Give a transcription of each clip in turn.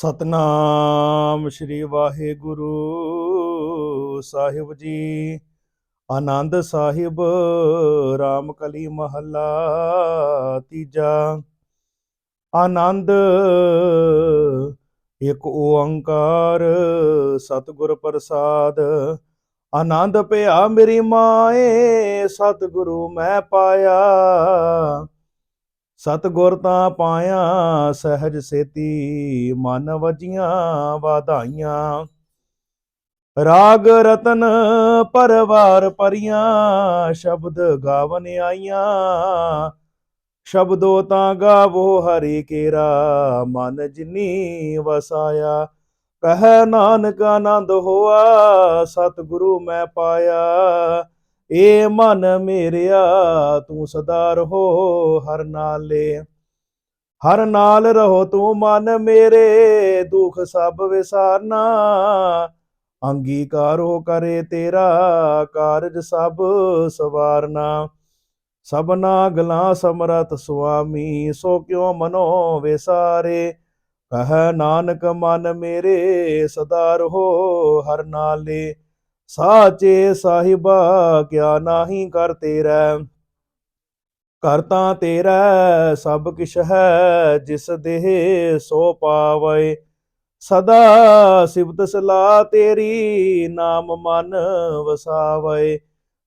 ਸਤਨਾਮ ਸ੍ਰੀ ਵਾਹਿਗੁਰੂ ਸਾਹਿਬ ਜੀ। ਆਨੰਦ ਸਾਹਿਬ, ਰਾਮਕਲੀ ਮਹੱਲਾ ਤੀਜਾ। ਆਨੰਦ, ਇੱਕ ਓੰਕਾਰ ਸਤਿਗੁਰ ਪ੍ਰਸਾਦ। ਆਨੰਦ ਪਿਆ ਮੇਰੀ ਮਾਏ, ਸਤਿਗੁਰੂ ਮੈਂ ਪਾਇਆ। ਸਤਿਗੁਰ ਤਾਂ ਪਾਇਆ, ਸਹਿਜ ਸੇਤੀ ਮਨ ਵਜੀਆਂ ਵਧਾਈਆਂ। ਰਾਗ ਰਤਨ ਪਰਵਾਰ ਪਰੀਆਂ, ਸ਼ਬਦ ਗਾਵਨ ਆਈਆਂ। ਸ਼ਬਦੋ ਤਾਂ ਗਾਵੋ ਹਰੀ ਕੇਰਾ, ਮਨ ਜਿਨੀ ਵਸਾਇਆ। ਕਹੈ ਨਾਨਕ ਆਨੰਦ ਹੋਆ, ਸਤਿਗੁਰੂ ਮੈਂ ਪਾਇਆ। ਏ ਮਨ ਮੇਰਿਆ, ਤੂੰ ਸਦਾ ਰਹੋ ਹਰ ਨਾਲੇ। ਹਰ ਨਾਲ ਰਹੋ ਤੂੰ ਮਨ ਮੇਰੇ, ਦੁੱਖ ਸਭ ਵਿਸਾਰਨਾ। ਅੰਗੀਕਾਰੋ ਕਰੇ ਤੇਰਾ, ਕਾਰਜ ਸਭ ਸਵਾਰਨਾ। ਸਭਨਾ ਗਲਾ ਸਮਰਤ ਸੁਆਮੀ, ਸੋ ਕਿਉ ਮਨੋ ਵਿਸਾਰੇ। ਕਹ ਨਾਨਕ ਮਨ ਮੇਰੇ, ਸਦਾ ਰਹੋ ਹਰ ਨਾਲੇ। ਸਾਚੇ ਸਾਹਿਬਾ, ਕਿਆ ਨਾਹੀ ਕਰ ਤੇਰਾ। ਕਰ ਤਾਂ ਤੇਰਾ, ਸਭ ਕਿਛ ਹੈ, ਜਿਸ ਦੇਹ ਸੋ ਪਾਵੇ। ਸਦਾ ਸਿਫਤ ਸਲਾ ਤੇਰੀ, ਨਾਮ ਮਨ ਵਸਾਵੇ।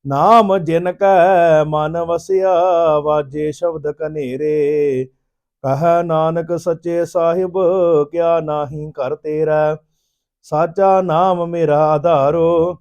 ਨਾਮ ਜਿਨ ਕੈ, ਮਨ ਵਸਿਆ, ਵਾਜੇ ਸ਼ਬਦ ਕਨੇਰੇ। ਕਹ ਨਾਨਕ ਸੱਚੇ ਸਾਹਿਬ, ਕਿਆ ਨਾਹੀ ਕਰ ਤੇਰਾ। ਸਾਚਾ ਨਾਮ ਮੇਰਾ ਆਧਾਰੋ।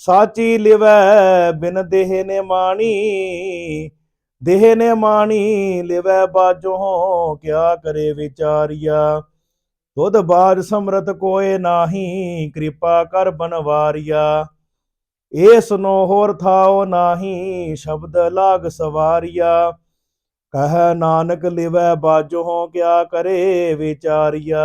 ਸਾਚੀ ਲਿਵੈ ਬਿਨ ਦੇਹ ਨੇ ਮਾਣੀ, ਦੇਹ ਨੇ ਮਾਣੀ ਲਿਵੈ ਬਾਜੋ ਕਿਆ ਕਰੇ ਵਿਚਾਰਿਆ। ਦੁੱਧ ਬਾਜ ਸਮਰਤ ਕੋਏ ਨਾਹੀ, ਕਿਰਪਾ ਕਰ ਬਨਵਾਰਿਆ। ਏਸ ਨੋ ਹੋਰ ਥਾਓ ਨਾਹੀ, ਸ਼ਬਦ ਲਾਗ ਸਵਾਰਿਆ। ਕਹ ਨਾਨਕ ਲਿਵੈ ਬਾਜੋ ਕਿਆ ਕਰੇ ਵਿਚਾਰਿਆ।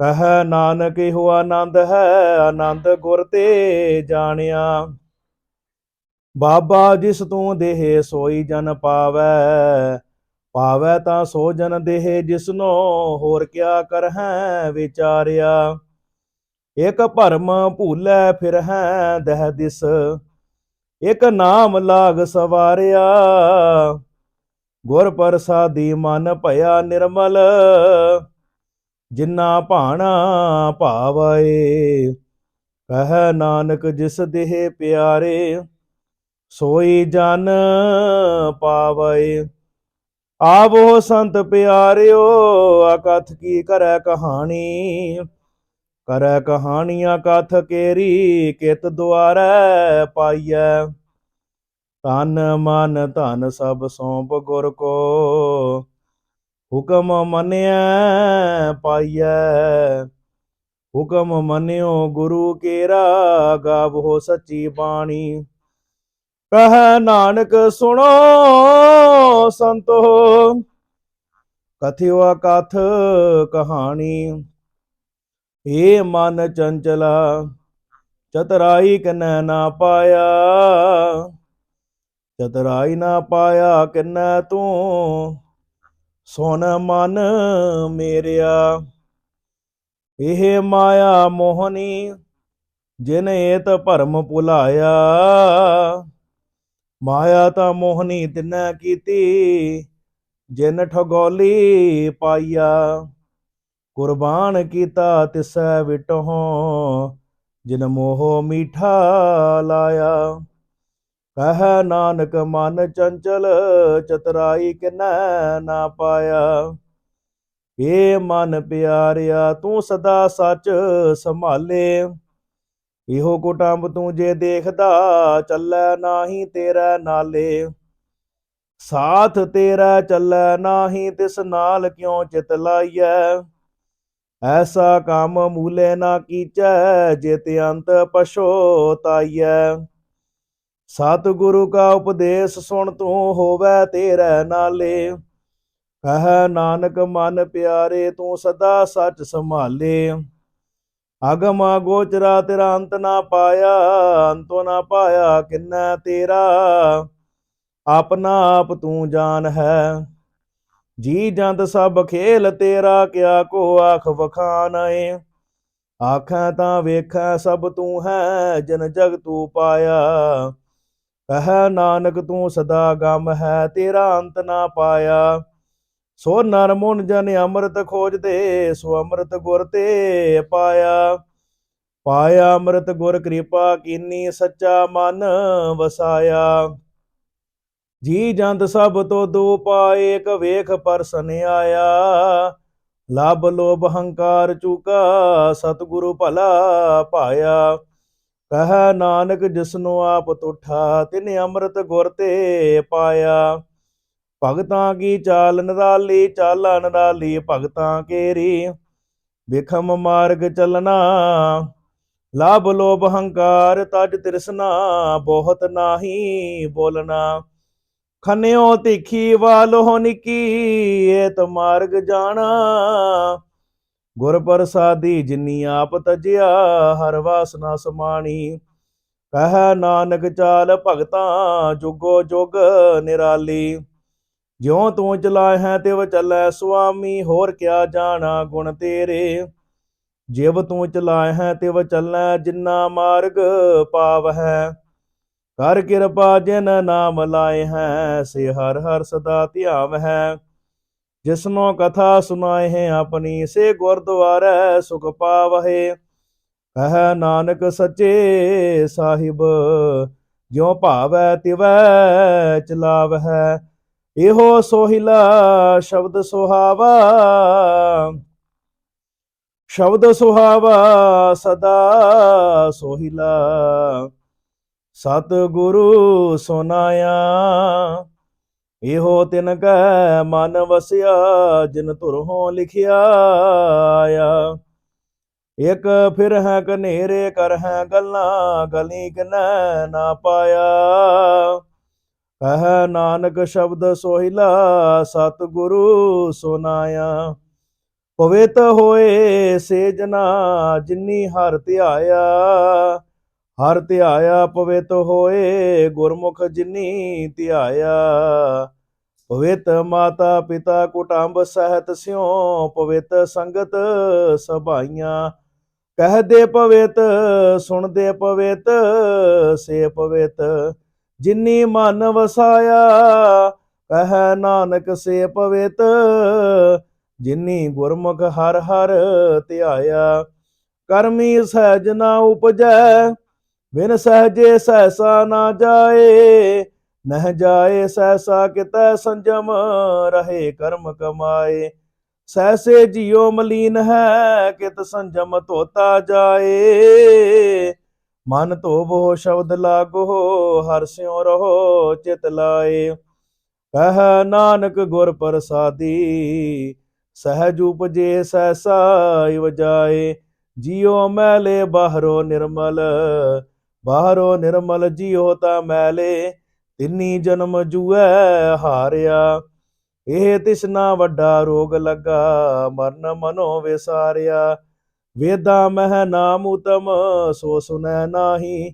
ਕਹ ਨਾਨਕ ਇਹੋ ਆਨੰਦ ਹੈ, ਆਨੰਦ ਗੁਰ ਤੇ ਜਾਣਿਆ। ਬਾਬਾ ਜਿਸ ਤੂੰ ਦੇਹ ਸੋਈ ਜਨ ਪਾਵੈ ਪਾਵੈ ਤਾਂ ਸੋ ਜਨ ਦੇਹ ਜਿਸਨੋ ਹੋਰ ਕਿਆ ਕਰਹਿ ਵਿਚਾਰਿਆ। ਇਕ ਭਰਮ ਭੂਲੈ ਫਿਰ ਹੈ ਦਹ ਦਿਸ, ਇਕ ਨਾਮ ਲਾਗ ਸਵਾਰਿਆ। ਗੁਰ ਪ੍ਰਸਾਦੀ ਮਨ ਭਇਆ ਨਿਰਮਲ ਜਿਨਾ ਭਾਣਾ ਭਾਵੈ ਕਹ ਨਾਨਕ ਜਿਸ ਦੇਹ ਪਿਆਰੇ, ਸੋਈ ਜਨ ਪਾਵੈ ਆਵੋ ਸੰਤ ਪਿਆਰਿਓ ਅਕਥ ਕੀ ਕਰੈ ਕਹਾਣੀ? ਕਰੈ ਕਹਾਣੀਆਂ ਕਥ ਕੇਰੀ, ਕਿਤ ਦੁਆਰੈ ਪਾਈਐ? ਤਨ ਮਨ ਧਨ ਸਭ ਸੌਂਪ ਗੁਰ ਕੋ ਹੁਕਮ ਮੰਨਿਆ ਪਾਈਐ। ਹੁਕਮ ਮੰਨਿਓ ਗੁਰੂ ਕੇਰਾ, ਗਾਵੋ ਸੱਚੀ ਬਾਣੀ। ਕਹ ਨਾਨਕ ਸੁਣੋ ਸੰਤੋ, ਕਥਿਓ ਕਥ ਕਹਾਣੀ। ਏ ਮਨ ਚੰਚਲਾ, ਚਤਰਾਈ ਕਨੈ ਨਾ ਪਾਇਆ। ਚਤਰਾਈ ਨਾ ਪਾਇਆ ਕਿੰਨੈ ਤੂੰ? ਸੁਨ ਮਨ ਮੇਰਿਆ। ਇਹ ਮਾਇਆ ਮੋਹਨੀ ਜਿਨ ਏਤ ਭਰਮ ਭੁਲਾਇਆ। ਮਾਇਆ ਤਾਂ ਮੋਹਨੀ ਤਿਨੈ ਕੀਤੀ, ਜਿਨ ਠਗੋਲੀ ਪਾਈਆ। ਕੁਰਬਾਨ ਕੀਤਾ ਤਿਸੈ ਵਿਟਹੁ, ਜਿਨ ਮੋਹ ਮੀਠਾ ਲਾਇਆ। ਕਹੈ ਨਾਨਕ ਮਨ ਚੰਚਲ, ਚਤਰਾਈ ਕਿਨੈ ਨਾ ਪਾਇਆ। ਏ ਮਨ ਪਿਆਰਿਆ, ਤੂੰ ਸਦਾ ਸੱਚ ਸੰਭਾਲੇ। ਇਹੋ ਕੁਟੰਬ ਤੂੰ ਜੇ ਦੇਖਦਾ, ਚੱਲੈ ਨਾਹੀ ਤੇਰਾ ਨਾਲੇ। ਸਾਥ ਤੇਰਾ ਚੱਲੈ ਨਾਹੀ, ਤਿਸ ਨਾਲ ਕਿਉ ਚਿਤ ਲਾਈਐ? ਐਸਾ ਕੰਮ ਮੂਲੇ ਨਾ ਕੀਚੈ, ਜਿਤ ਅੰਤ ਪਛੋਤਾਈਐ। ਸਤਿਗੁਰੂ ਕਾ ਉਪਦੇਸ਼ ਸੁਣ ਤੂੰ ਹੋਵੇ ਤੇਰੇ ਨਾਲੇ। ਕਹੈ ਨਾਨਕ, ਮਨ ਪਿਆਰੇ, ਤੂੰ ਸਦਾ ਸੱਚ ਸੰਭਾਲੇ। ਅਗਮ ਗੋਚਰਾ ਤੇਰਾ ਅੰਤ ਨਾ ਪਾਇਆ, ਅੰਤੋ ਨਾ ਪਾਇਆ ਕਿੰਨਾ ਤੇਰਾ। ਆਪਣਾ ਆਪ ਤੂੰ ਜਾਣ ਹੈ। ਜੀ ਜੰਦ ਸਭ ਖੇਲ ਤੇਰਾ, ਕਿਆ ਕੋ ਆਖ ਵਖਾਨ ਏ ਆਖਾਂ ਤਾਂ ਵੇਖਾਂ ਸਭ ਤੂੰ ਹੈ, ਜਨ ਜਗ ਤੂੰ ਪਾਇਆ। ਕਹੈ ਨਾਨਕ ਤੂੰ ਸਦਾ ਗਮ ਹੈ, ਤੇਰਾ ਅੰਤ ਨਾ ਪਾਇਆ। ਸੋ ਨਰ ਮੁਨ ਜਨ ਅੰਮ੍ਰਿਤ ਖੋਜਦੇ ਸੋ ਅੰਮ੍ਰਿਤ ਗੁਰ ਤੇ ਪਾਇਆ। ਪਾਇਆ ਅੰਮ੍ਰਿਤ ਗੁਰ ਕਿਰਪਾ ਕੀਨੀ ਸੱਚਾ ਮਨ ਵਸਾਇਆ। ਜੀ ਜੰਤ ਸਭ ਤੋਂ ਦੋ ਪਾਏ ਕ ਵੇਖ ਪਰਸਨ ਆਇਆ। ਲਬ ਲੋਭ ਹੰਕਾਰ ਚੁਕਾ, ਸਤਿਗੁਰੂ ਭਲਾ ਪਾਇਆ। ਕਹੈ ਨਾਨਕ ਜਿਸਨੂੰ ਆਪ ਤੁਠਾ, ਤਿਨ ਅੰਮ੍ਰਿਤ ਗੁਰ ਤੇ ਪਾਇਆ। ਭਗਤਾਂ ਕੀ ਚਾਲ ਨਰਾਲੀ ਚਾਲਾਂ ਨਰਾਲੀ ਭਗਤਾਂ ਕੇਰੀ। ਵਿਖਮ ਮਾਰਗ ਚੱਲਣਾ, ਲਾਭ ਲੋਭ ਹੰਕਾਰ, ਤਜ ਤ੍ਰਿਸ਼ਨਾ, ਬਹੁਤ ਨਾਹੀ ਬੋਲਣਾ। ਖੰਨਿਓ ਤਿੱਖੀ ਵਾਲੋ ਨਿਕੀ, ਏਤ ਮਾਰਗ ਜਾਣਾ। ਗੁਰ ਪ੍ਰਸਾਦੀ ਜਿਨੀ ਆਪ ਤਜਿਆ, ਹਰ ਵਾਸਨਾ ਸਮਾਣੀ। ਕਹੈ ਨਾਨਕ ਚਾਲ ਭਗਤਾਂ, ਜੁਗੋ ਜੁਗ ਨਿਰਾਲੀ। ਜਿਉ ਤੂੰ ਚਲਾਇ ਹੈ ਤਿਵ ਚੱਲੈ ਸੁਆਮੀ, ਹੋਰ ਕਿਆ ਜਾਣਾ ਗੁਣ ਤੇਰੇ। ਜਿਵ ਤੂੰ ਚਲਾਇ ਹੈ ਤਿਵ ਚੱਲੈ, ਜਿਨਾ ਮਾਰਗ ਪਾਵ ਹੈ ਕਰ ਕਿਰਪਾ ਜਿਨ ਨਾਮ ਲਾਏ ਹੈ ਸੇ ਹਰ ਹਰ ਸਦਾ ਧਿਆਵ ਹੈ ਜਿਸਨੋ ਕਥਾ ਸੁਨਾਏ ਆਪਣੀ, ਸੇ ਗੁਰਦੁਆਰੈ ਸੁਖ ਪਾਵਹਿ। ਕਹੈ ਨਾਨਕ ਸੱਚੇ ਸਾਹਿਬ, ਜਿਉ ਭਾਵੈ ਤਿਵੈ ਚਲਾਵ ਹੈ ਇਹੋ ਸੋਹਿਲਾ ਸ਼ਬਦ ਸੁਹਾਵਾ। ਸ਼ਬਦ ਸੁਹਾਵਾ ਸਦਾ ਸੋਹਿਲਾ। ਸਤ ਗੁਰੂ ਸੁਨਾਇਆ ਇਹੋ ਤਿਨ ਕੈ ਮਨ ਵਸਿਆ, ਜਿਨ ਧੁਰੋਂ ਲਿਖਿਆ ਆਇਆ ਇਕ ਫਿਰ ਹੈ ਕਨੇਰੇ ਕਰ ਹੈ ਗੱਲਾਂ, ਗਲੀ ਕਨੈ ਨਾ ਪਾਇਆ। ਕਹੈ ਨਾਨਕ ਸ਼ਬਦ ਸੋਹਿਲਾ ਸਤ ਗੁਰੂ ਸੁਨਾਇਆ ਪਵਿੱਤ ਹੋਏ ਸੇਜਨਾ, ਜਿਨੀ ਹਰ ਧਿਆਇਆ। ਹਰ ਧਿਆਇਆ ਪਵਿੱਤ ਹੋਏ, ਗੁਰਮੁਖ ਜਿਨੀ ਧਿਆਇਆ। ਪਵਿੱਤ ਮਾਤਾ ਪਿਤਾ ਕੁਟੰਬ ਸਹਿਤ ਸਿਉ, ਪਵਿੱਤ ਸੰਗਤ ਸਭਾਈਆਂ। ਕਹਦੇ ਪਵਿੱਤ, ਸੁਣਦੇ ਪਵਿੱਤ, ਸੇ ਪਵਿੱਤ, ਜਿਨੀ ਮਨ ਵਸਾਇਆ, ਕਹੈ ਨਾਨਕ ਸੇ ਪਵਿੱਤ, ਜਿਨੀ ਗੁਰਮੁਖ ਹਰ ਹਰ ਧਿਆਇਆ। ਕਰਮੀ ਸਹਿਜ ਨਾ ਉਪਜੈ ਬਿਨ ਸਹਜੇ ਸਹਸਾ ਨਾ ਜਾਏ, ਨਹ ਜਾਏ ਸਹਸਾ ਕਿਤੈ ਸੰਜਮ, ਰਹੇ ਕਰਮ ਕਮਾਏ। ਸਹਸੇ ਜਿਉ ਮਲੀਨ ਹੈ, ਕਿਤ ਸੰਜਮ ਧੋਤਾ ਜਾਏ। ਮਨ ਧੋਵੋ, ਸ਼ਬਦ ਲਾਗੋ, ਹਰ ਸਿਉ ਰਹੋ, ਚਿਤ ਲਾਏ। ਕਹ ਨਾਨਕ ਗੁਰ ਪ੍ਰਸਾਦੀ, ਸਹਿਜ ਉਪਜੇ ਸਹਸਾ ਵਜਾਏ ਜਿਉ ਮੈਲੇ ਬਾਹਰੋ ਨਿਰਮਲ ਬਾਹਰੋ ਨਿਰਮਲ ਜਿਉ ਤਾ ਮੈਲੇ, ਤਿੰਨੀ ਜਨਮ ਜੂਐ ਹਾਰਿਆ। ਇਹ ਤਿਸਨਾ ਵੱਡਾ ਰੋਗ ਲੱਗਾ, ਮਰਨ ਮਨੋ ਵਿਸਾਰਿਆ। ਵੇਦਾ ਮਹਿ ਨਾਮ ਉਤਮ, ਸੋ ਸੁਨੈ ਨਾਹੀ,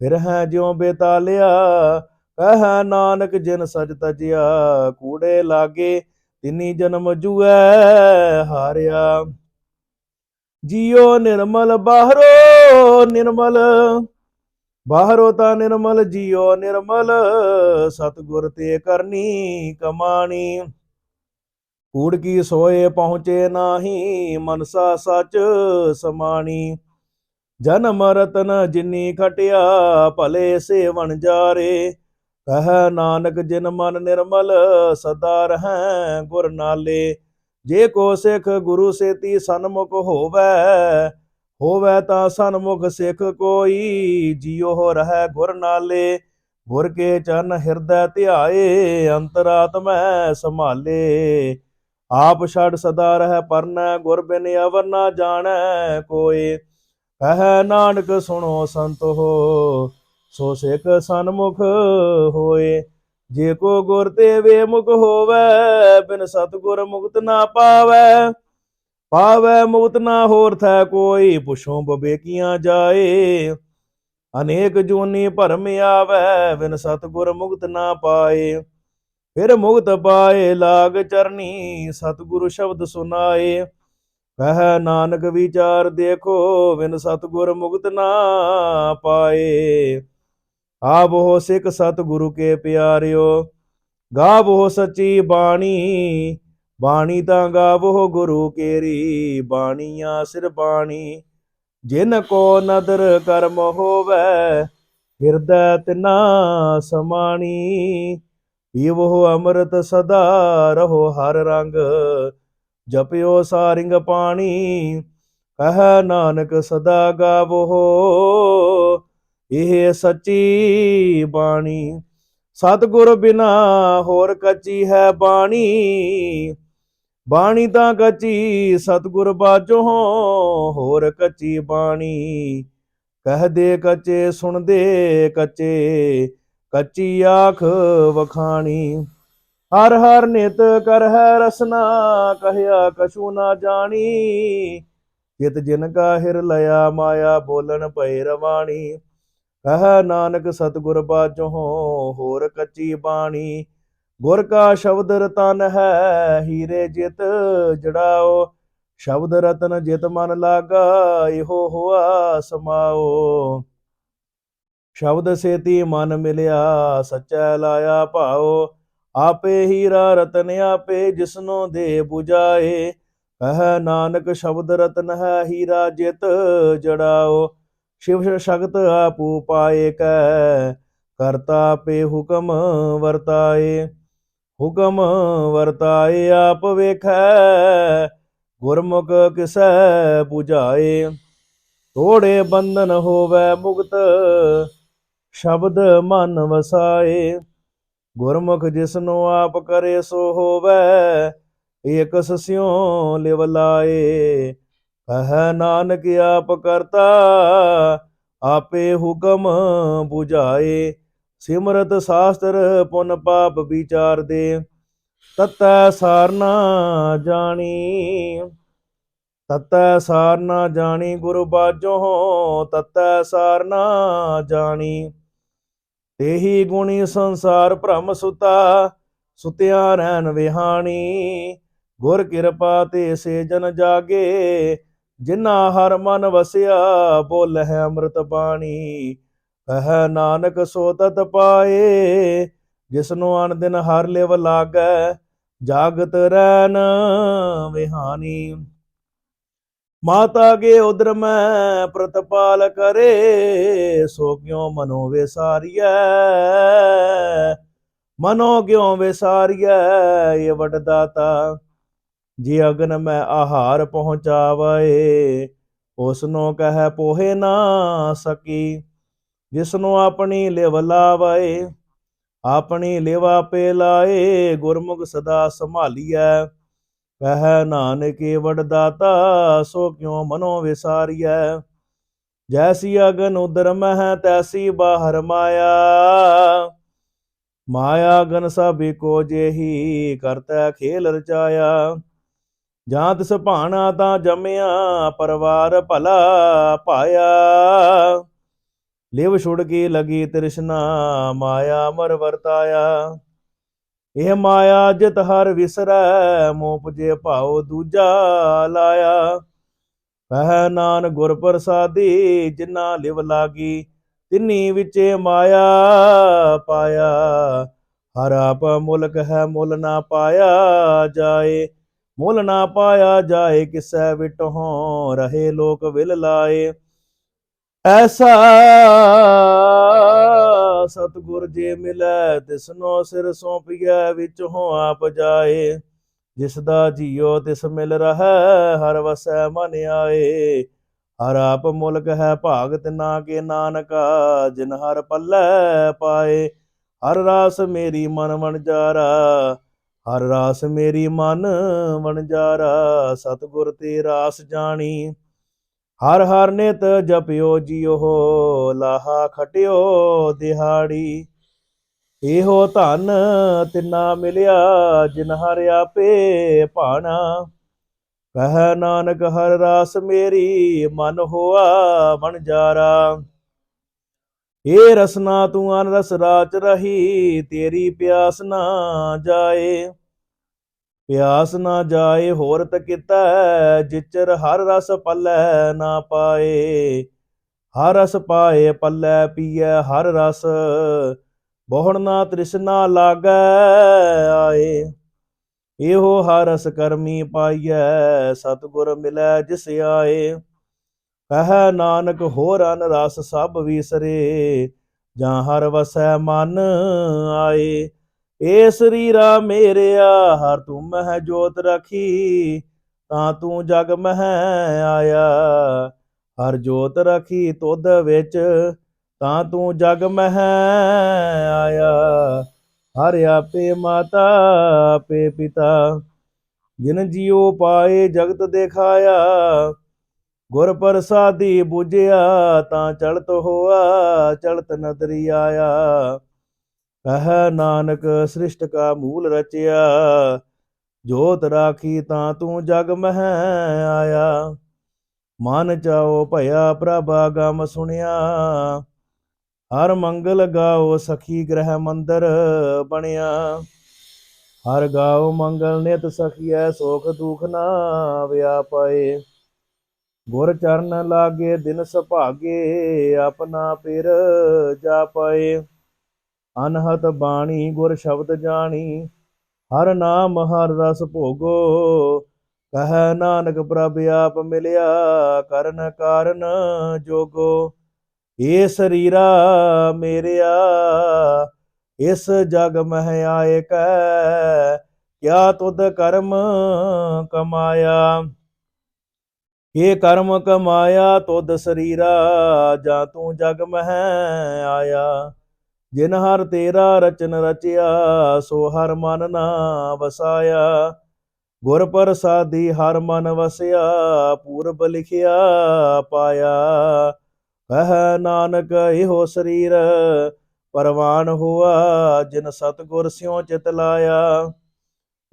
ਫਿਰ ਹੈ ਜਿਉ ਬੇਤਾਲਿਆ। ਕਹ ਨਾਨਕ ਜਿਨ ਸਜ ਤਜਿਆ, ਕੂੜੇ ਲਾਗੇ, ਤਿਨੀ ਜਨਮ ਜੂਐ ਹਾਰਿਆ। ਜੀਉ ਨਿਰਮਲ ਬਾਹਰੋ ਨਿਰਮਲ ਬਾਹਰੋ ਤਾਂ ਨਿਰਮਲ ਜੀਓ ਨਿਰਮਲ, ਸਤਗੁਰ ਤੇ ਕਰਨੀ ਕਮਾਣੀ। ਕੂੜ ਕੀ ਸੋਏ ਪਹੁੰਚੇ ਨਾਹੀ, ਮਨਸਾ ਸਚ ਸਮਾਣੀ। ਜਨਮ ਰਤਨ ਜਿਨੀ ਖਟਿਆ, ਭਲੇ ਸੇਵਨ ਜਾਰੇ। ਕਹ ਨਾਨਕ, ਜਿਨ ਮਨ ਨਿਰਮਲ, ਸਦਾ ਰਹੈ ਗੁਰ ਨਾਲੇ। ਜੇ ਕੋ ਸਿੱਖ ਗੁਰੂ ਸੇਤੀ ਸਨਮੁਖ ਹੋਵੇ ਹੋਵੇ ਤਾਂ ਸਨਮੁਖ ਸਿੱਖ ਕੋਈ, ਜਿਉ ਹੋ ਰਹਿ ਗੁਰ ਨਾਲੇ। ਗੁਰ ਕੇ ਚਰਨ ਹਿਰਦੈ ਧਿਆਏ, ਅੰਤਰਾਤਮੈ ਸੰਭਾਲੇ। ਆਪ ਛੜ ਸਦਾ ਰਹਿ ਪਰਨੈ, ਗੁਰ ਬਿਨ ਅਵਰ ਨਾ ਜਾਣੈ ਕੋਏ। ਕਹੈ ਨਾਨਕ, ਸੁਣੋ ਸੰਤ ਹੋ ਸੋ ਸਿੱਖ ਸਨਮੁਖ ਹੋਏ। ਜੇ ਕੋ ਗੁਰ ਤੇ ਵੇਮੁਖ ਹੋਵੇ, ਬਿਨ ਸਤਗੁਰ ਮੁਕਤ ਨਾ ਪਾਵੈ। ਪਾਵੈ ਮੁਕਤ ਨਾ ਹੋਰ ਥੈ ਕੋਈ, ਪੁਛੋ ਬਬੇਕੀਆਂ ਜਾਏ। ਅਨੇਕ ਜੂਨੀ ਭਰਮ ਆਵੈ, ਬਿਨ ਸਤਗੁਰ ਮੁਕਤ ਨਾ ਪਾਏ। ਫਿਰ ਮੁਕਤ ਪਾਏ ਲਾਗ ਚਰਨੀ, ਸਤਗੁਰੂ ਸ਼ਬਦ ਸੁਨਾਏ। ਕਹ ਨਾਨਕ ਵਿਚਾਰ ਦੇਖੋ, ਬਿਨ ਸਤਗੁਰ ਮੁਕਤ ਨਾ ਪਾਏ। ਆਵੋ ਸਿੱਖ ਸਤਗੁਰੂ ਕੇ ਪਿਆਰਿਓ, ਗਾਵੋ ਸੱਚੀ ਬਾਣੀ। ਬਾਣੀ ਤਾਂ ਗਾਵੋ ਗੁਰੂ ਕੇਰੀ, ਬਾਣੀਆਂ ਸਿਰ ਬਾਣੀ। ਜਿਨ ਕੋ ਨਦਰ ਕਰਮ ਹੋਵੇ, ਹਿਰਦੈ ਤਿਨਾ ਸਮਾਣੀ। ਪੀਵੋ ਅੰਮ੍ਰਿਤ ਸਦਾ, ਰਹੋ ਹਰ ਰੰਗ। ਜਪਿਓ ਸਾਰਿੰਗ ਪਾਣੀ, ਕਹ ਨਾਨਕ ਸਦਾ ਗਾਵੋ। ਇਹ ਸੱਚੀ ਬਾਣੀ। ਸਤਿਗੁਰ ਬਿਨਾ ਹੋਰ ਕੱਚੀ ਹੈ ਬਾਣੀ। ਬਾਣੀ ਤਾਂ ਕੱਚੀ, ਸਤਿਗੁਰ ਬਾਝੋਂ ਹੋਰ ਕੱਚੀ ਬਾਣੀ। ਕਹਦੇ ਕੱਚੇ, ਸੁਣਦੇ ਕੱਚੇ, ਕੱਚੀ ਆਖ ਵਖਾਣੀ। ਹਰ ਹਰ ਨਿਤ ਕਰ ਹੈ ਰਸਨਾ, ਕਹਿਆ ਕਛੂ ਨਾ ਜਾਣੀ। ਚਿਤ ਜਿਨ ਕਾ ਹਿਰ ਲਿਆ ਮਾਇਆ ਬੋਲਣ ਪਏ ਰਵਾਣੀ। ਕਹ ਨਾਨਕ, ਸਤਿਗੁਰ ਬਾਝੋਂ ਹੋਰ ਕੱਚੀ ਬਾਣੀ। ਗੁਰ ਕਾ ਸ਼ਬਦ ਰਤਨ ਹੈ, ਹੀਰੇ ਜਿਤ ਜੜਾਓ। ਸ਼ਬਦ ਰਤਨ ਜਿਤ ਮਨ ਲਾਗਾ, ਇਹੋ ਹੋਆ ਸਮਾਓ। ਸ਼ਬਦ ਸੇਤੀ ਮਨ ਮਿਲਿਆ, ਸੱਚਾ ਲਾਇਆ ਭਾਓ। ਆਪੇ ਹੀਰਾ ਰਤਨ ਆਪੇ ਜਿਸਨੋ ਦੇ 부ਜਾਏ ਕਹ ਨਾਨਕ, ਸ਼ਬਦ ਰਤਨ ਹੈ, ਹੀਰਾ ਜਿਤ ਜੜਾਓ। ਸ਼ਿਵ ਸ਼ਕਤ ਆਪੂ ਪਾਏ ਕੈ, ਕਰਤਾ ਪੇ ਹੁਕਮ ਵਰਤਾਏ। ਹੁਕਮ ਵਰਤਾਏ ਆਪ ਵੇਖੈ, ਗੁਰਮੁਖ ਕਿਸੈ 부ਝਾਏ। ਤੋੜੇ ਬੰਧਨ ਹੋਵੇ ਮੁਕਤ, ਸ਼ਬਦ ਮਨ ਵਸਾਏ। ਗੁਰਮੁਖ ਜਿਸਨੂੰ ਆਪ ਕਰੇ ਸੋ ਹੋਵੇ, ਏਕ ਸਸਿਓ ਲਿਵ ਲਾਏ। ਕਹ ਨਾਨਕ ਆਪ ਕਰਤਾ, ਆਪੇ ਹੁਕਮ 부ਝਾਏ। ਸਿਮਰਤ ਸਾਸਤਰ ਪੁਨ ਪਾਪ ਵਿਚਾਰ ਦੇ, ਤਤੈ ਸਾਰਨਾ ਜਾਣੀ। ਤਤੈ ਸਾਰਨਾ ਜਾਣੀ ਗੁਰੂ ਬਾਝੋਂ ਤਤੈ ਸਾਰਨਾ ਜਾਣੀ। ਤੇਹੀ ਗੁਣੀ ਸੰਸਾਰ ਭ੍ਰਮ ਸੁਤਾ, ਸੁਤਿਆ ਰਹਿਣ ਵਿਹਾਣੀ। ਗੁਰ ਕਿਰਪਾ ਤੇ ਸੇ ਜਨ ਜਾਗੇ ਜਿਨਾ ਹਰ ਮਨ ਵਸਿਆ, ਬੋਲਹਿ ਅੰਮ੍ਰਿਤ ਬਾਣੀ ਕਹ ਨਾਨਕ ਸੋ ਤਤ ਪਾਏ, ਜਿਸਨੂੰ ਅਨ ਦਿਨ ਹਰ ਲਿਵ ਲਾਗੈ, ਜਾਗਤ ਰਹਿਨ ਵਿਹਾਨੀ। ਮਾਤਾ ਕੇ ਉਦਰ ਮੈਂ ਪ੍ਰਤਪਾਲ ਕਰੇ, ਸੋ ਕਿਉ ਮਨੋ ਵਿਸਾਰੀਐ? ਮਨੋ ਕਿਉ ਵਿਸਾਰੀਐ ਇਹ ਵਡ ਦਾਤਾ? ਜੇ ਅਗਨ ਮੈਂ ਆਹਾਰ ਪਹੁੰਚਾਵੇ, ਉਸਨੋ ਕਹਿ ਪੋਹੇ ਨਾ ਸਕੀ। ਜਿਸਨੂੰ ਆਪਣੀ ਲਿਵ ਲਾਵੇ, ਆਪਣੀ ਲਿਵ ਆਪੇ ਲਾਏ, ਗੁਰਮੁਖ ਸਦਾ ਸੰਭਾਲੀਐ। ਕਹਿ ਨਾਨਕੇ ਵਡ ਸੋ ਕਿਉ ਮਨੋ ਵਿਸਾਰੀਐ? ਜੈਸੀ ਅਗਨ ਉਦਰ ਮਹਿ, ਤੈਸੀ ਬਾਹਰ ਮਾਇਆ। ਮਾਇਆ ਗਨ ਸਭੀ ਕੋ ਜੇਹੀ, ਕਰਤਾ ਖੇਲ ਰਚਾਇਆ। ਜਾਂ ਤਿਸ ਭਾਣਾ ਤਾਂ ਜੰਮਿਆ, ਪਰਵਾਰ ਭਲਾ ਪਾਇਆ। ਲਿਵ ਛੁੜ ਕੇ ਲਗੀ ਤ੍ਰਿਸ਼ਨਾ, ਮਾਇਆ ਮਰ ਵਰਤਾਇਆ। ਇਹ ਮਾਇਆ ਜਿਤ ਹਰ ਵਿਸਰੈ, ਮੋਹ ਪੁਜੇ ਭਾਉ ਦੂਜਾ ਲਾਇਆ। ਕਹਿ ਨਾਨ ਗੁਰ ਪ੍ਰਸਾਦੀ ਜਿਨਾ ਲਿਵ ਲਾਗੀ, ਤਿੰਨੀ ਵਿਚੇ ਮਾਇਆ ਪਾਇਆ। ਹਰ ਆਪ ਮੁਲਕ ਹੈ ਮੁੱਲ ਨਾ ਪਾਇਆ ਜਾਏ, ਮੁੱਲ ਨਾ ਪਾਇਆ ਜਾਏ, ਕਿਸੈ ਵਿਟਹੁ ਰਹੇ ਲੋਕ ਵਿਲ ਲਾਏ। ਐਸਾ ਸਤਿਗੁਰ ਜੇ ਮਿਲੈ, ਤਿਸਨੋ ਸਿਰ ਸੌਂਪੀਐ ਵਿੱਚ ਹੋ ਆਪ ਜਾਏ। ਜਿਸ ਦਾ ਜੀਉ, ਤਿਸ ਮਿਲ ਰਹੈ, ਹਰ ਵਸੈ ਮਨ ਆਏ। ਹਰ ਆਪ ਮੁਲਕ ਹੈ ਭਾਗਤ ਨਾ ਕੇ ਨਾਨਕਾ, ਜਿਨ ਹਰ ਪੱਲੇ ਪਾਏ। ਹਰ ਰਾਸ ਮੇਰੀ ਮਨ ਵਣਜਾਰਾ ਹਰ ਰਾਸ ਮੇਰੀ ਮਨ ਵਣਜਾਰਾ ਸਤਿਗੁਰ ਤੇ ਰਾਸ ਜਾਣੀ ਹਰ ਹਰ ਨਿਤ ਜਪਿਓ ਜੀਓ, ਲਾਹਾ ਖਟਿਓ ਦਿਹਾੜੀ। ਇਹੋ ਧਨ ਤਿਨਾ ਮਿਲਿਆ, ਜਿਨ ਹਰ ਆਪੇ ਭਾਣਾ। ਕਹਿ ਨਾਨਕ, ਹਰ ਰਾਸ ਮੇਰੀ, ਮਨ ਹੋਆ ਵਣਜਾਰਾ ਏ ਰਸਨਾ ਤੂੰ ਅਨ ਰਸ ਰਾਚ ਰਹੀ, ਤੇਰੀ ਪਿਆਸ ਨਾ ਜਾਏ। ਪਿਆਸ ਨਾ ਜਾਏ, ਹੋਰ ਤਕਿਤਾ ਜਿਚਰ ਹਰ ਰਸ ਪੱਲੈ ਨਾ ਪਾਏ। ਹਰ ਰਸ ਪਾਏ, ਪੱਲੈ ਪੀਐ, ਹਰ ਰਸ ਬਹੁਣ ਨਾ ਤ੍ਰਿਸ਼ਨਾ ਲਾਗੈ, ਆਏ। ਇਹੋ ਹਰ ਰਸ ਕਰਮੀ ਪਾਈਐ, ਸਤਿਗੁਰ ਮਿਲੈ ਜਿਸ ਆਏ। ਕਹੈ ਨਾਨਕ, ਹੋਰ ਅਨ ਰਸ ਸਭ ਵਿਸਰੇ, ਜਾਂ ਹਰ ਵਸੈ ਮਨ ਆਏ। ਏ ਸਰੀਰਾ ਮੇਰਿਆ ਹਰ ਤੂੰ ਮਹਿ ਜੋਤ ਰਖੀ, ਤਾਂ ਤੂੰ ਜਗ ਮਹਿ ਆਇਆ। ਹਰ ਜੋਤ ਰਖੀ ਤੁਧ ਵਿੱਚ, ਤਾਂ ਤੂੰ ਜਗ ਮਹਿ ਆਇਆ। ਹਰ ਆਪੇ ਮਾਤਾ, ਆਪੇ ਪਿਤਾ, ਜਿਨ ਜੀਉ ਪਾਏ ਜਗਤ ਦੇਖਾਇਆ। ਗੁਰ ਪ੍ਰਸਾਦੀ 부ਝਿਆ ਤਾਂ ਚੜਤ ਹੋਆ ਚੜਤ ਨਦਰੀ ਆਇਆ। ਕਹ ਨਾਨਕ ਸ੍ਰਿਸ਼ਟ ਕਾ ਮੂਲ ਰਚਿਆ, ਜੋਤ ਰਾਖੀ ਤਾਂ ਤੂੰ ਜਗ ਮਹਿ ਆਇਆ। ਮਨ ਚਾਓ ਭਇਆ ਪ੍ਰਭ ਆਗਮ ਸੁਣਿਆ, ਹਰ ਮੰਗਲ ਗਾਓ ਸਖੀ ਗ੍ਰਹਿ ਮੰਦਰ ਬਣਿਆ। ਹਰ ਗਾਓ ਮੰਗਲ ਨਿਤ ਸਖੀਐ ਸੁਖ ਦੁਖ ਨਾ ਵਿਆਪਾਏ ਗੁਰ ਚਰਨ ਲਾਗੇ ਦਿਨ ਸੁਭਾਗੇ, ਆਪਣਾ ਪਿਰ ਜਾਪਾਏ ਅਨਹਤ ਬਾਣੀ ਗੁਰ ਸ਼ਬਦ ਜਾਣੀ, ਹਰ ਨਾਮ ਹਰ ਰਸ ਭੋਗੋ। ਕਹ ਨਾਨਕ ਪ੍ਰਭ ਆਪ ਮਿਲਿਆ, ਕਰਨ ਕਾਰਨ ਜੋਗੋ। ਏ ਸਰੀਰਾ ਮੇਰਿਆ, ਇਸ ਜਗ ਮਹਿ ਆਏ ਕੈ, ਕਿਆ ਤੁਧ ਕਰਮ ਕਮਾਇਆ? ਏ ਕਰਮ ਕਮਾਇਆ ਤੁਧ ਸਰੀਰਾ, ਜਾਂ ਤੂੰ ਜਗ ਮਹਿ ਆਇਆ? ਜਿਨ ਹਰ ਤੇਰਾ ਰਚਨ ਰਚਿਆ, ਸੋ ਹਰ ਮਨ ਨਾ ਵਸਾਇਆ। ਗੁਰ ਪ੍ਰਸਾਦੀ ਹਰ ਮਨ ਵਸਿਆ, ਪੂਰਬ ਲਿਖਿਆ ਪਾਇਆ। ਕਹ ਨਾਨਕ, ਇਹੋ ਸਰੀਰ ਪਰਵਾਨ ਹੋਆ, ਜਿਨ ਸਤਗੁਰ ਸਿਉ ਚਿਤ ਲਾਇਆ।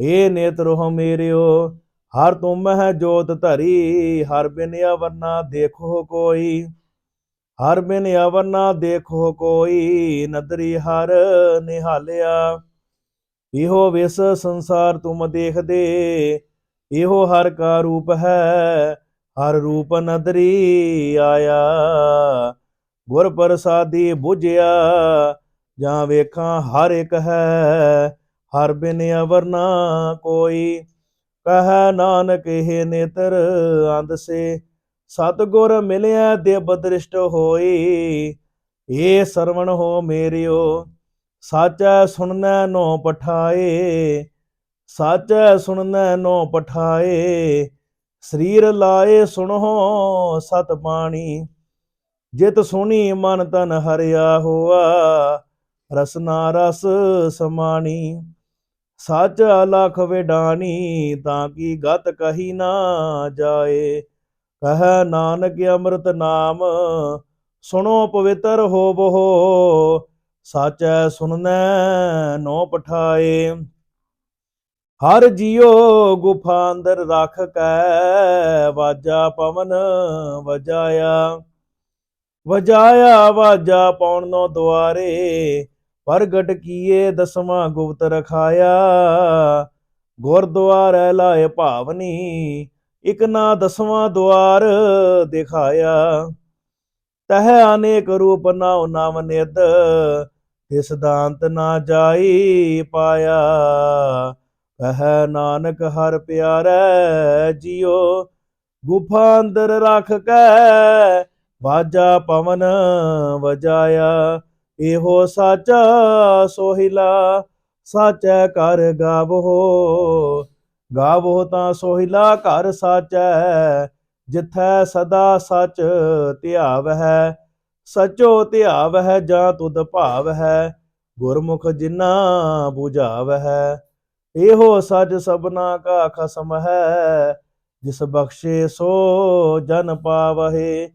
ਏ ਨੇਤਰੋ ਮੇਰਿਓ, ਹਰ ਤੁਮ ਹੈ ਜੋਤ ਧਰੀ, ਹਰ ਬਿਨ ਅਵਰਨਾ ਦੇਖੋ ਕੋਈ। ਹਰ ਬਿਨ ਅਵਰਨਾ ਦੇਖੋ ਕੋਈ ਨਦਰੀ ਹਰ ਨਿਹਾਲਿਆ। ਇਹੋ ਵਿਸ ਸੰਸਾਰ ਤੁਮ ਦੇਖਦੇ, ਇਹੋ ਹਰ ਕਾ ਰੂਪ ਹੈ, ਹਰ ਰੂਪ ਨਦਰੀ ਆਇਆ। ਗੁਰ ਪ੍ਰਸਾਦੀ 부ਝਿਆ ਜਾਂ ਵੇਖਾਂ ਹਰ ਇੱਕ ਹੈ, ਹਰ ਬਿਨ ਅਵਰਨਾ ਕੋਈ। ਕਹੈ ਨਾਨਕ ਇਹ ਨੇਤਰ ਅੰਧ ਸੇ ਸਤਗੁਰ ਮਿਲਿਆ ਦੇ ਦ੍ਰਿਸ਼ਟ ਹੋਈ ਏ ਸਰਵਣ ਹੋ ਮੇਰਿਓ, ਸਾਚੈ ਸੁਣਨੈ ਨੋ ਪਠਾਏ। ਸਾਚੈ ਸੁਣਨੈ ਨੋ ਪਠਾਏ, ਸਰੀਰ ਲਾਏ ਸੁਣੋ ਸਤ ਬਾਣੀ ਜਿਤ ਸੁਣੀ ਮਨ ਤਨ ਹਰਿਆ ਹੋਆ ਰਸਨਾ ਰਸ ਸਮਾਣੀ। ਸੱਚ ਅਲਖ ਵਿਡਾਣੀ, ਤਾਂ ਕੀ ਗਤ ਕਹੀ ਨਾ ਜਾਏ। ਕਹ ਨਾਨਕ ਅੰਮ੍ਰਿਤ ਨਾਮ, ਸੁਣੋ ਪਵਿੱਤਰ ਹੋਵੋ। ਸਾਚੈ ਸੁਣਨੈ, ਨੋ ਪਠਾਏ। ਹਰ ਜਿਉ ਗੁਫਾ ਅੰਦਰ ਰੱਖ ਕੈ, ਵਾਜਾ ਪਵਨ ਵਜਾਇਆ। ਵਜਾਇਆ ਵਾਜਾ ਪੌਣਨੋ ਦੁਆਰੇ, ਪ੍ਰਗਟ ਕੀਏ ਦਸਵਾਂ ਗੁਪਤ ਰਖਾਇਆ। ਗੁਰਦੁਆਰੇ ਲਾਏ ਭਾਵਨੀ ਇਕ ਨਾ ਦਸਵਾਂ ਦੁਆਰ ਦਿਖਾਇਆ। ਤਹ ਅਨੇਕ ਰੂਪ ਨਾਉ ਨਾਮ ਨਿਦ ਤਿਸ ਦਾੰਤ ਨਾ ਜਾਈ ਪਾਇਆ। ਕਹੈ ਨਾਨਕ, ਹਰ ਪਿਆਰੈ ਜਿਉ ਗੁਫਾ ਅੰਦਰ ਰੱਖ ਕੇ, ਵਾਜਾ ਪਵਨ ਵਜਾਇਆ। ਇਹੋ ਸਾਚਾ ਸੋਹਿਲਾ, ਸਾਚੈ ਕਰ ਗਾਵੋ। ਗਾਵੋ ਤਾਂ ਸੋਹਿਲਾ ਘਰ ਸਾਚੈ, ਜਿਥੈ ਸਦਾ ਸਚ ਧਿਆਵਹਿ, ਸਚੋ ਧਿਆਵਹਿ ਜਾਂ ਤੁਧ ਭਾਵਹਿ, ਗੁਰਮੁਖ ਜਿਨਾ 부ਝਾਵਹਿ ਇਹੋ ਸਚ ਸਭਨਾ ਕਾ ਖਸਮ ਹੈ, ਜਿਸ ਬਖਸ਼ੇ ਸੋ ਜਨ ਪਾਵਹਿ।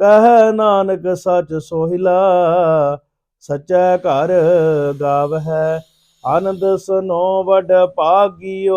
ਕਹ ਨਾਨਕ ਸਚ ਸੋਹਿਲਾ, ਸਚੈ ਘਰ ਗਾਵ ਗਾਵਹਿ। ਆਨੰਦ ਸਨੋ ਵਡ ਭਾਗਿਓ